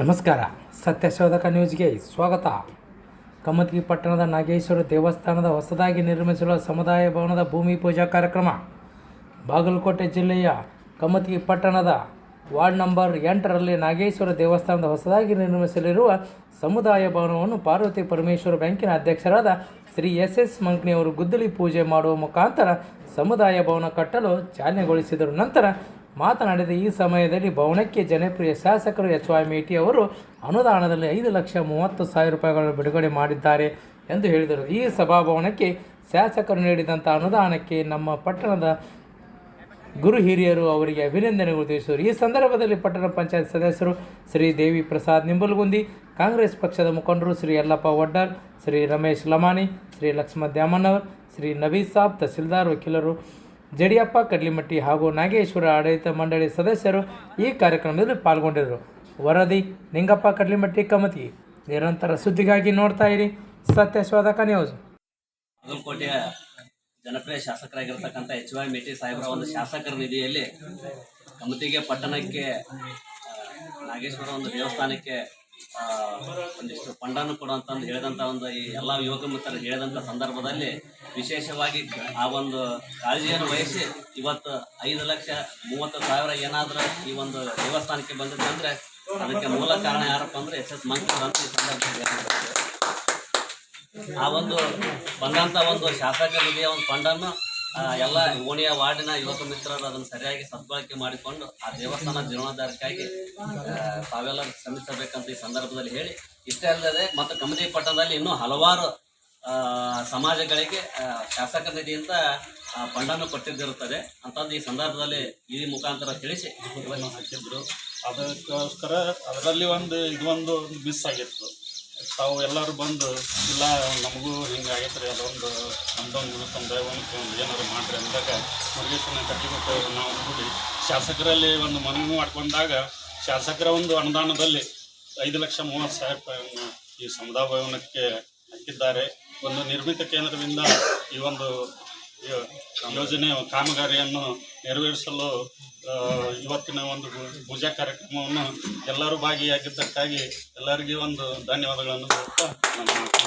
ನಮಸ್ಕಾರ. ಸತ್ಯಶೋಧಕ ನ್ಯೂಸ್ಗೆ ಸ್ವಾಗತ. ಕಮತ್ಗಿ ಪಟ್ಟಣದ ನಾಗೇಶ್ವರ ದೇವಸ್ಥಾನದ ಹೊಸದಾಗಿ ನಿರ್ಮಿಸಿರುವ ಸಮುದಾಯ ಭವನದ ಭೂಮಿ ಪೂಜಾ ಕಾರ್ಯಕ್ರಮ. ಬಾಗಲಕೋಟೆ ಜಿಲ್ಲೆಯ ಕಮತ್ಗಿ ಪಟ್ಟಣದ ವಾರ್ಡ್ ನಂಬರ್ ಎಂಟರಲ್ಲಿ ನಾಗೇಶ್ವರ ದೇವಸ್ಥಾನದ ಹೊಸದಾಗಿ ನಿರ್ಮಿಸಲಿರುವ ಸಮುದಾಯ ಭವನವನ್ನು ಪಾರ್ವತಿ ಪರಮೇಶ್ವರ ಬ್ಯಾಂಕಿನ ಅಧ್ಯಕ್ಷರಾದ ಶ್ರೀ ಎಸ್ ಎಸ್ ಮಂಕ್ನಿಯವರು ಗುದ್ದಲಿ ಪೂಜೆ ಮಾಡುವ ಮುಖಾಂತರ ಸಮುದಾಯ ಭವನ ಕಟ್ಟಲು ಚಾಲನೆಗೊಳಿಸಿದರು. ನಂತರ ಮಾತನಾಡಿದ ಈ ಸಮಯದಲ್ಲಿ ಭವನಕ್ಕೆ ಜನಪ್ರಿಯ ಶಾಸಕರು ಎಚ್ ವೈ ಮೇಟಿ ಅವರು, ಅನುದಾನದಲ್ಲಿ ಐದು ಲಕ್ಷ ಮೂವತ್ತು ಸಾವಿರ ರೂಪಾಯಿಗಳನ್ನು ಬಿಡುಗಡೆ ಮಾಡಿದ್ದಾರೆ ಎಂದು ಹೇಳಿದರು. ಈ ಸಭಾಭವನಕ್ಕೆ ಶಾಸಕರು ನೀಡಿದಂಥ ಅನುದಾನಕ್ಕೆ ನಮ್ಮ ಪಟ್ಟಣದ ಗುರು ಹಿರಿಯರು ಅವರಿಗೆ ಅಭಿನಂದನೆಗಳು ತಿಳಿಸಿದರು. ಈ ಸಂದರ್ಭದಲ್ಲಿ ಪಟ್ಟಣ ಪಂಚಾಯತ್ ಸದಸ್ಯರು ಶ್ರೀ ದೇವಿ ಪ್ರಸಾದ್ ನಿಂಬಲ್ಗುಂದಿ, ಕಾಂಗ್ರೆಸ್ ಪಕ್ಷದ ಮುಖಂಡರು ಶ್ರೀ ಯಲ್ಲಪ್ಪ ವಡ್ಡರ್, ಶ್ರೀ ರಮೇಶ್ ಲಮಾನಿ ಶ್ರೀ ಲಕ್ಷ್ಮಣ ದ್ಯಾಮಣ್ಣವರ್, ಶ್ರೀ ನವೀದ್ ಸಾಬ್, ತಹಸೀಲ್ದಾರ್, ವಕೀಲರು ಜಡಿಯಪ್ಪ, ಕಡ್ಲಿಮಟ್ಟಿ ಹಾಗೂ ನಾಗೇಶ್ವರ ಆಡಳಿತ ಮಂಡಳಿ ಸದಸ್ಯರು ಈ ಕಾರ್ಯಕ್ರಮದಲ್ಲಿ ಪಾಲ್ಗೊಂಡಿದ್ದರು. ವರದಿ, ನಿಂಗಪ್ಪ, ಕಡ್ಲಿಮಟ್ಟಿ ಕಮತಿ ನಿರಂತರ ಸುದ್ದಿಗಾಗಿ ನೋಡ್ತಾ ಇರಿ ಸತ್ಯಶೋಧಕ ನ್ಯೂಸ್. ಬಾಗಲಕೋಟೆಯ ಜನಪ್ರಿಯ ಶಾಸಕರಾಗಿರ್ತಕ್ಕಂಥ ಎಚ್ ವೈ ಮೇಟಿ ಸಾಹೇಬರ ಒಂದು ಶಾಸಕರ ನಿಧಿಯಲ್ಲಿ ಕಮತಿಗೆ ಪಟ್ಟಣಕ್ಕೆ ನಾಗೇಶ್ವರ ಒಂದು ದೇವಸ್ಥಾನಕ್ಕೆ ಒಂದಿಷ್ಟು ಫಂಡನ್ನು ಅಂತಂದು ಹೇಳಿದಂಥ ಒಂದು ಈ ಎಲ್ಲ ಯುವಕ ಮಿತ್ರರು ಹೇಳಿದಂಥ ಸಂದರ್ಭದಲ್ಲಿ ವಿಶೇಷವಾಗಿ ಆ ಒಂದು ಕಾಳಜಿಯನ್ನು ವಹಿಸಿ ಇವತ್ತು ಐದು ಲಕ್ಷ ಮೂವತ್ತು ಸಾವಿರ ಏನಾದರೂ ಈ ಒಂದು ದೇವಸ್ಥಾನಕ್ಕೆ ಬಂದಿದೆ ಅಂದರೆ ಅದಕ್ಕೆ ಮೂಲ ಕಾರಣ ಯಾರಪ್ಪ ಅಂದರೆ ಎಸ್ ಎಸ್ ಮಂತ್ರಿ ಅಂತ ಈ ಸಂದರ್ಭದಲ್ಲಿ ಆ ಒಂದು ಬಂದಂತ ಒಂದು ಶಾಸಕ ನಿಧಿಯ ಒಂದು ಫಂಡನ್ನು ಎಲ್ಲ ಓಣಿಯ ವಾರ್ಡಿನ ಯುವಕ ಮಿತ್ರರು ಅದನ್ನು ಸರಿಯಾಗಿ ಸದ್ಬಳಕೆ ಮಾಡಿಕೊಂಡು ಆ ದೇವಸ್ಥಾನ ಜೀರ್ಣೋದ್ಧಾರಕ್ಕಾಗಿ ತಾವೆಲ್ಲ ಶ್ರಮಿಸಬೇಕಂತ ಈ ಸಂದರ್ಭದಲ್ಲಿ ಹೇಳಿ, ಇಷ್ಟೇ ಅಲ್ಲದೆ ಮತ್ತು ಕಮದಿ ಪಟ್ಟಣದಲ್ಲಿ ಇನ್ನೂ ಹಲವಾರು ಸಮಾಜಗಳಿಗೆ ಶಾಸಕ ನಿಧಿಯಿಂದ ಫಂಡನ್ನು ಕೊಟ್ಟಿದ್ದಿರುತ್ತದೆ. ಅಂತಂದು ಈ ಸಂದರ್ಭದಲ್ಲಿ ಈ ಮುಖಾಂತರ ತಿಳಿಸಿ. ಅದಕ್ಕೋಸ್ಕರ ಅದರಲ್ಲಿ ಒಂದು ಇದೊಂದು ಮಿಸ್ ಆಗಿತ್ತು. ತಾವು ಎಲ್ಲರೂ ಬಂದು, ಇಲ್ಲ, ನಮಗೂ ಹಿಂಗೆ ಆಗೈತೆ ರೀ ಅದೊಂದು ನಮ್ದೊಂದು ಒಂದು ಏನಾದ್ರು ಮಾಡ್ರಿ ಅಂದಾಗ ಮುರುಗೇಶನ ಕಟ್ಟಿಬಿಟ್ಟು ನಾವು ಕೂಡಿ ಶಾಸಕರಲ್ಲಿ ಒಂದು ಮನವಿ ಮಾಡ್ಕೊಂಡಾಗ ಶಾಸಕರ ಒಂದು ಅನುದಾನದಲ್ಲಿ ಐದು ಲಕ್ಷ ಮೂವತ್ತು ಸಾವಿರ ರೂಪಾಯಿಯನ್ನು ಈ ಸಮುದಾಯ ಭವನಕ್ಕೆ ಹಾಕಿದ್ದಾರೆ. ಒಂದು ನಿರ್ಮಿತ ಕೇಂದ್ರದಿಂದ ಈ ಒಂದು ಯೋಜನೆ ಕಾಮಗಾರಿಯನ್ನು ನೆರವೇರಿಸಲು ಇವತ್ತಿನ ಒಂದು ಪೂಜಾ ಕಾರ್ಯಕ್ರಮವನ್ನು ಎಲ್ಲರೂ ಭಾಗಿಯಾಗಿದ್ದಕ್ಕಾಗಿ ಎಲ್ಲರಿಗೂ ಒಂದು ಧನ್ಯವಾದಗಳನ್ನು ಹೇಳ್ತಾ